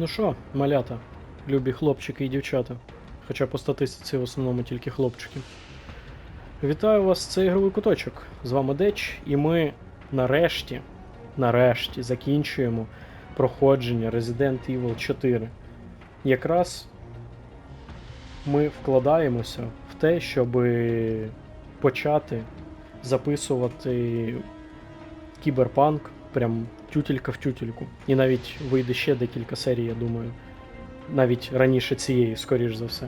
Ну що, малята, любі хлопчики і дівчата. Хоча по статистиці в основному тільки хлопчики. Вітаю вас, це ігровий куточок. З вами Деч, і ми нарешті, нарешті закінчуємо проходження Resident Evil 4. Якраз ми вкладаємося в те, щоб почати записувати кіберпанк прям тютелька в тютельку. І навіть вийде ще декілька серій, я думаю. Навіть раніше цієї, скоріш за все.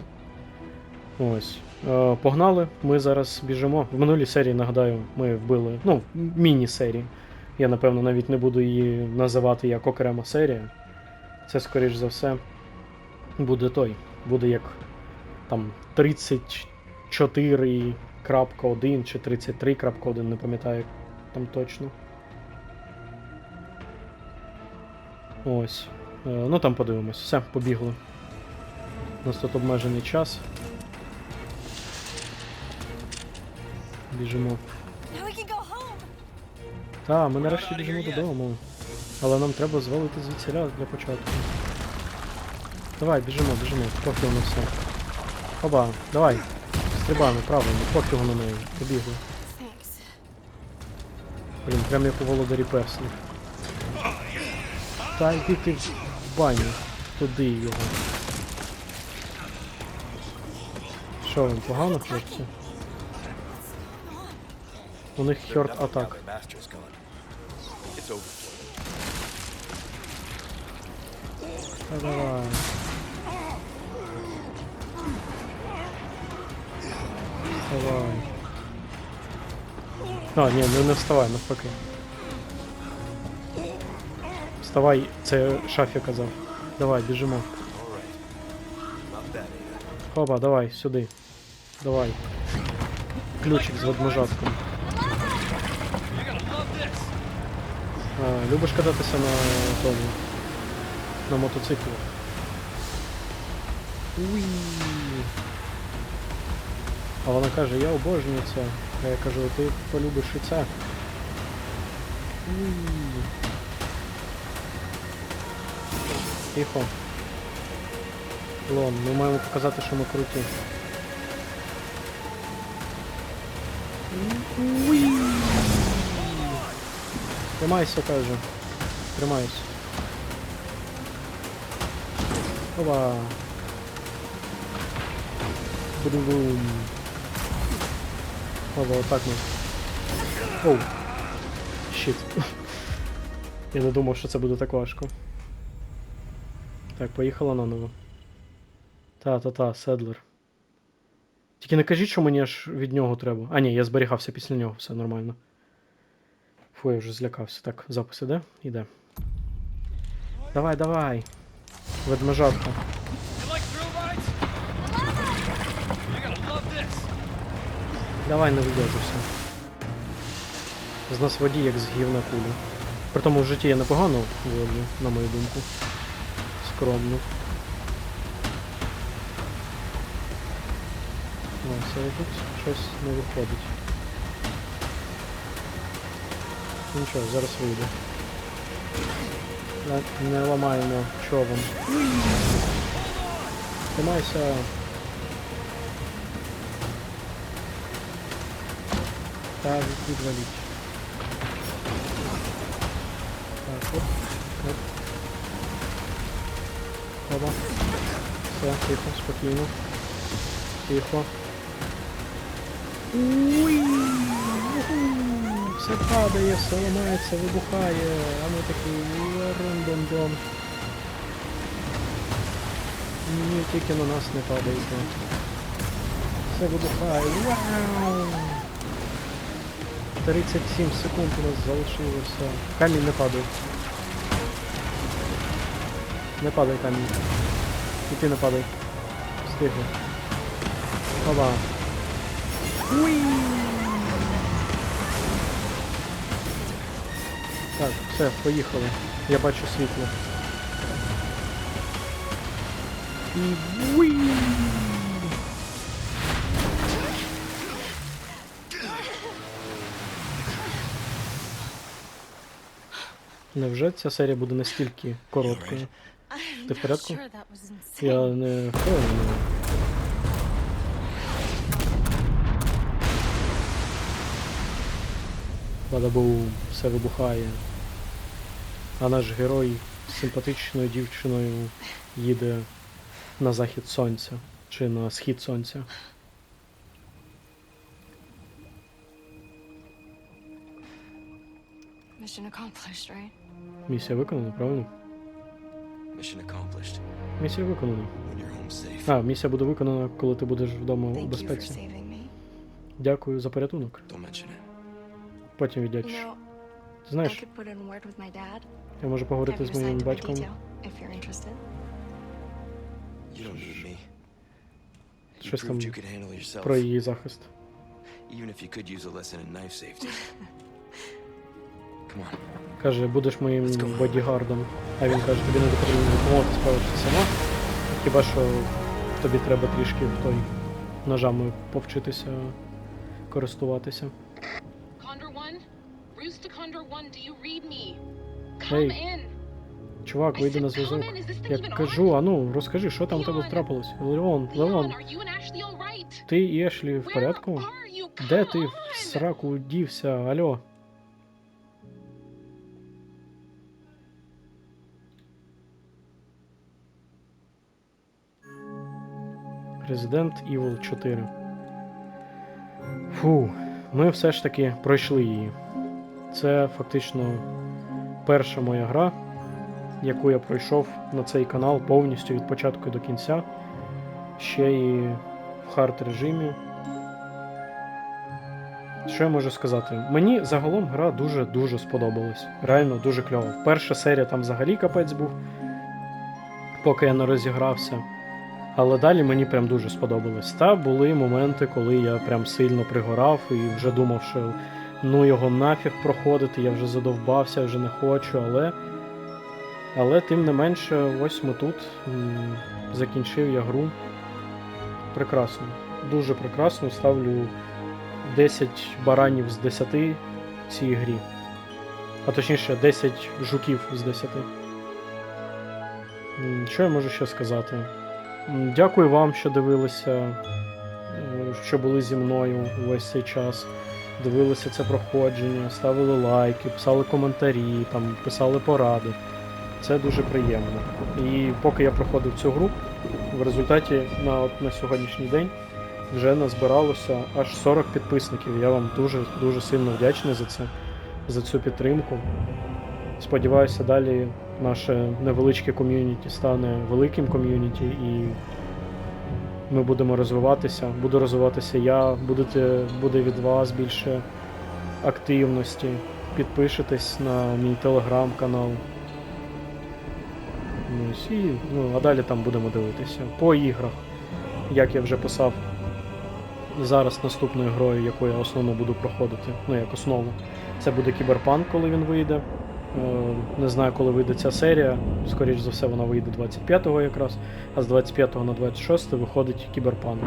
Ось. Е, погнали. Ми зараз біжимо. В минулій серії, нагадаю, ми вбили. Ну, міні-серії. Я, напевно, навіть не буду її називати як окрема серія. Це, скоріш за все, буде той. Буде як там 34.1 чи 33.1, не пам'ятаю там точно. Ось. Е, ну там подивимось. Все, побігли. У нас тут обмежений час. Біжимо. Та, ми нарешті біжимо додому. Але нам треба звалити звідсіля для початку. Давай, біжимо, біжимо, поки воно все. Оба, давай. Стрибаємо, правильно, поки воно неї. Побігли. Блін, прям як у володарі перснів. Та йди ти в баню. Туди його. Що вам, погано, хлопці? У них хьорт атак. Давай. Давай. А, ні, не, не вставай, навпаки. Вставай, це шафі казав. Давай, біжимо. All right. Not bad, Ada. Хоба, давай, сюди. Давай. Ключик з ведмежатком. А, любиш кататися на тому. На мотоциклі. Уї. А вона каже, я обожнюю це. А я кажу, ти полюбиш і це. Уї. Тихо. Лон, ми маємо показати, що ми круті. Тримайся, каже. Тримайся. Опа. Бум-бум. Опа, отак ми. Оу. Щит. Я не думав, що це буде так важко. Так, поїхала наново. Та-та-та, Седлер. Тільки не кажіть, що мені аж від нього треба. А, ні, я зберігався після нього, все нормально. Фу, я вже злякався. Так, запис іде? Іде. Давай, давай. Ведмежатка. Давай не видержуйся. З нас водій як з гівна кулі. При тому в житті я непогано воджу, на мою думку. Скромно. Ось, але тут щось не виходить. Ну Нічого, зараз вийде. Не, не ламаємо човен. Тримайся. Та відваліть. Так, оп, оп. Оба. Все, тихо, спокійно. Тихо. Уй! Все падає, все ламається, вибухає, а ми такі рон-дон-дон. Ні, тільки на нас не падайте. Все вибухає. Вау! 37 секунд у нас залишилося. Камінь не падає. Не падай камінь. І ти не падай. Встигли. Оба. Уй! Так, все, поїхали. Я бачу світло. І уй! Невже ця серія буде настільки короткою? Ти в порядку? Я не впевнений. Бадабум, все вибухає. А наш герой з симпатичною дівчиною їде на захід сонця чи на схід сонця. Mission accomplished, right? Місія виконана, правильно? Mission accomplished. Місія виконана. When you're home safe. А, місія буде виконана, коли ти будеш вдома у Thank you for безпеці. saving me. Дякую за порятунок. Потім You віддячиш. Ти знаєш, я можу поговорити you з моїм батьком Щось там про її захист. Even if you could use a lesson in knife safety. Каже, будеш моїм бодігардом. А він каже, тобі не потрібно допомога, ти справишся сама. Хіба що тобі треба трішки в той ножами повчитися користуватися. Condor 1? Bruce to Condor 1, do you read me? Come Hey. in. Чувак, вийди на зв'язок. Я кажу, а ну, розкажи, що там у тебе трапилось? Леон, Леон, ти і Ешлі в порядку? Де ти в сраку дівся? Алло? Resident Evil 4. Фу, ми все ж таки пройшли її. Це фактично перша моя гра, яку я пройшов на цей канал повністю від початку до кінця. Ще і в хард режимі. Що я можу сказати? Мені загалом гра дуже-дуже сподобалась. Реально дуже кльово. Перша серія там взагалі капець був, поки я не розігрався. Але далі мені прям дуже сподобалось. Та були моменти, коли я прям сильно пригорав і вже думав, що ну його нафіг проходити, я вже задовбався, вже не хочу, але. Але тим не менше, ось ми тут. Закінчив я гру. Прекрасно. Дуже прекрасно. Ставлю 10 баранів з 10 цій грі. А точніше, 10 жуків з 10. Що я можу ще сказати? Дякую вам, що дивилися, що були зі мною весь цей час. Дивилися це проходження, ставили лайки, писали коментарі, там, писали поради. Це дуже приємно. І поки я проходив цю гру, в результаті на, на сьогоднішній день вже назбиралося аж 40 підписників. Я вам дуже дуже сильно вдячний за це, за цю підтримку. Сподіваюся, далі наше невеличке ком'юніті стане великим ком'юніті і ми будемо розвиватися. Буду розвиватися я, будете, буде від вас більше активності. Підпишитесь на мій телеграм-канал. І, ну, а далі там будемо дивитися. По іграх, як я вже писав, зараз наступною грою, яку я основно буду проходити, ну як основу, це буде Кіберпанк, коли він вийде. Е, Не знаю, коли вийде ця серія. Скоріш за все, вона вийде 25-го якраз, а з 25 на 26 виходить Кіберпанк.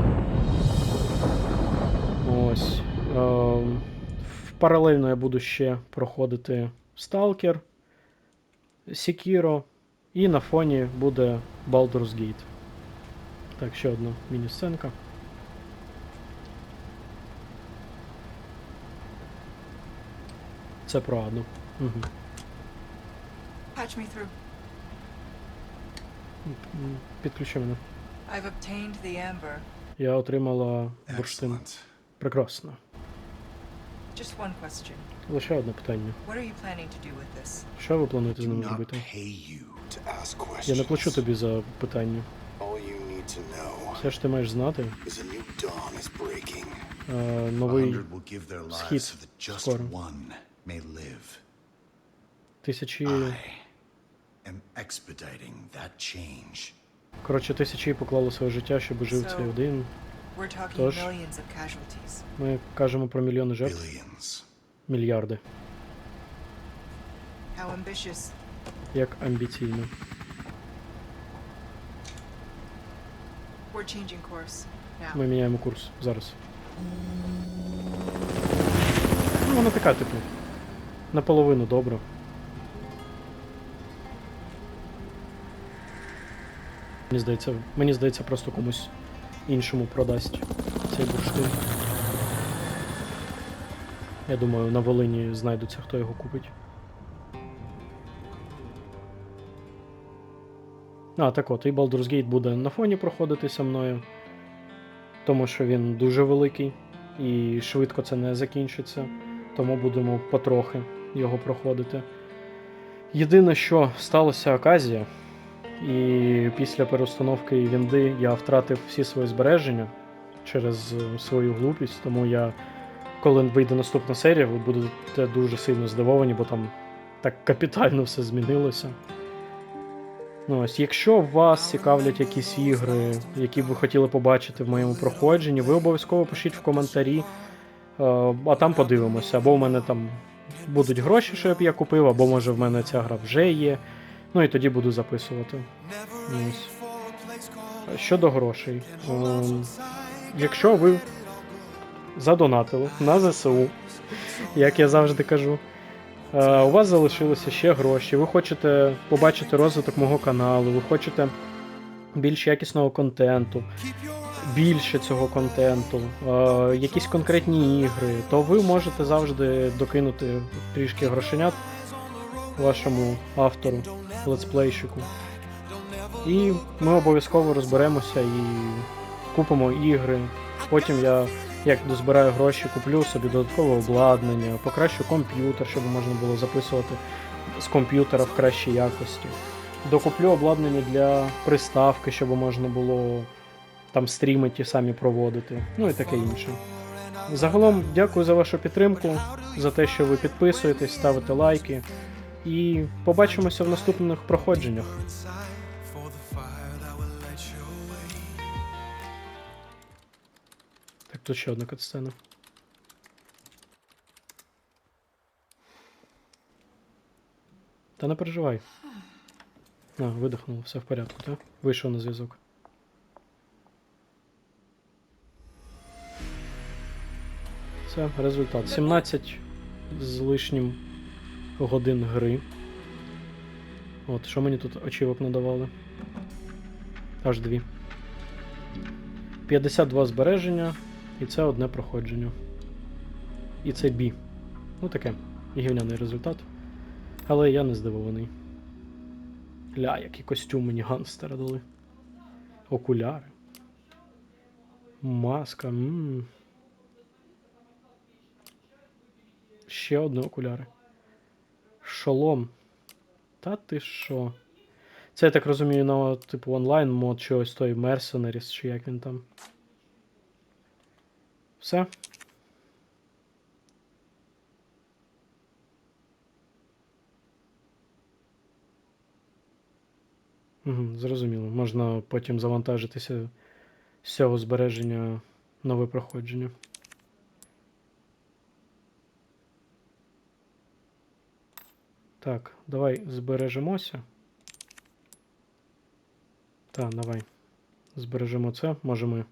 Ось. Е, Паралельно я буду ще проходити Stalker, Sekiro, і на фоні буде Baldur's Gate. Так, ще одна міні-сценка. Це про Аду. Угу. Patch me through. Підключи мене. I've obtained the amber. Я отримала бурштин. Прекрасно. Just one question. Лише одне питання. What are you planning to do with this? Що ви плануєте з Do ними робити? pay you to ask questions. Я не плачу тобі за питання. All you need to know Все ж ти маєш знати. is a new dawn is breaking. Е, новий will give their схід so that just скоро. one may live. Тисячі. Am expediting that change. Коротше, тисячі поклали своє життя, щоб жив цей один. Тож. millions of casualties. Ми кажемо про мільйони жертв, мільярди. Як амбіційно. Ми міняємо курс зараз. Ну, вона така, типу. Наполовину добра. Мені здається, мені здається, просто комусь іншому продасть цей бурштин. Я думаю, на Волині знайдуться, хто його купить. А, так от, і Baldur's Gate буде на фоні проходитися мною. Тому що він дуже великий і швидко це не закінчиться. Тому будемо потрохи його проходити. Єдине, що сталося оказія, і після переустановки Вінди я втратив всі свої збереження через е, свою глупість, тому я, коли вийде наступна серія, ви будете дуже сильно здивовані, бо там так капітально все змінилося. Ну, ось, якщо вас цікавлять якісь ігри, які б ви хотіли побачити в моєму проходженні, ви обов'язково пишіть в коментарі, е, а там подивимося. Або в мене там будуть гроші, щоб я купив, або може в мене ця гра вже є. Ну і тоді буду записувати. Ось. Щодо грошей. Ем, якщо ви задонатили на ЗСУ, як я завжди кажу, е, у вас залишилися ще гроші, ви хочете побачити розвиток мого каналу, ви хочете більш якісного контенту, більше цього контенту, е, якісь конкретні ігри, то ви можете завжди докинути трішки грошенят вашому автору, летсплейщику. І ми обов'язково розберемося і купимо ігри. Потім я, як дозбираю гроші, куплю собі додаткове обладнання, покращу комп'ютер, щоб можна було записувати з комп'ютера в кращій якості. Докуплю обладнання для приставки, щоб можна було там стріми ті самі проводити, ну і таке інше. Загалом дякую за вашу підтримку, за те, що ви підписуєтесь, ставите лайки. І побачимося в наступних проходженнях. Так, тут ще одна катсцена. Та не переживай. А, видихнуло, все в порядку, так? Вийшов на зв'язок. Це результат. 17 з лишнім годин гри. От, що мені тут очівок надавали? Аж дві. 52 збереження, і це одне проходження. І це бі. Ну таке, гівняний результат. Але я не здивований. Ля, який костюм мені ганстера дали. Окуляри. Маска. М Ще одне окуляри. Шолом. Та ти що? Це я так розумію, на типу онлайн мод чи ось той Mercenaries, чи як він там. Все. Угу, зрозуміло. Можна потім завантажитися з цього збереження нове проходження. Так, давай збережемося. Так, давай. Збережемо це. Може ми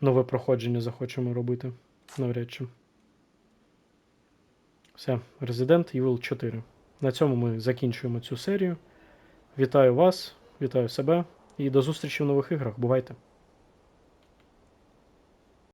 нове проходження захочемо робити. Навряд чи. Все, Resident Evil 4. На цьому ми закінчуємо цю серію. Вітаю вас, вітаю себе і до зустрічі в нових іграх. Бувайте!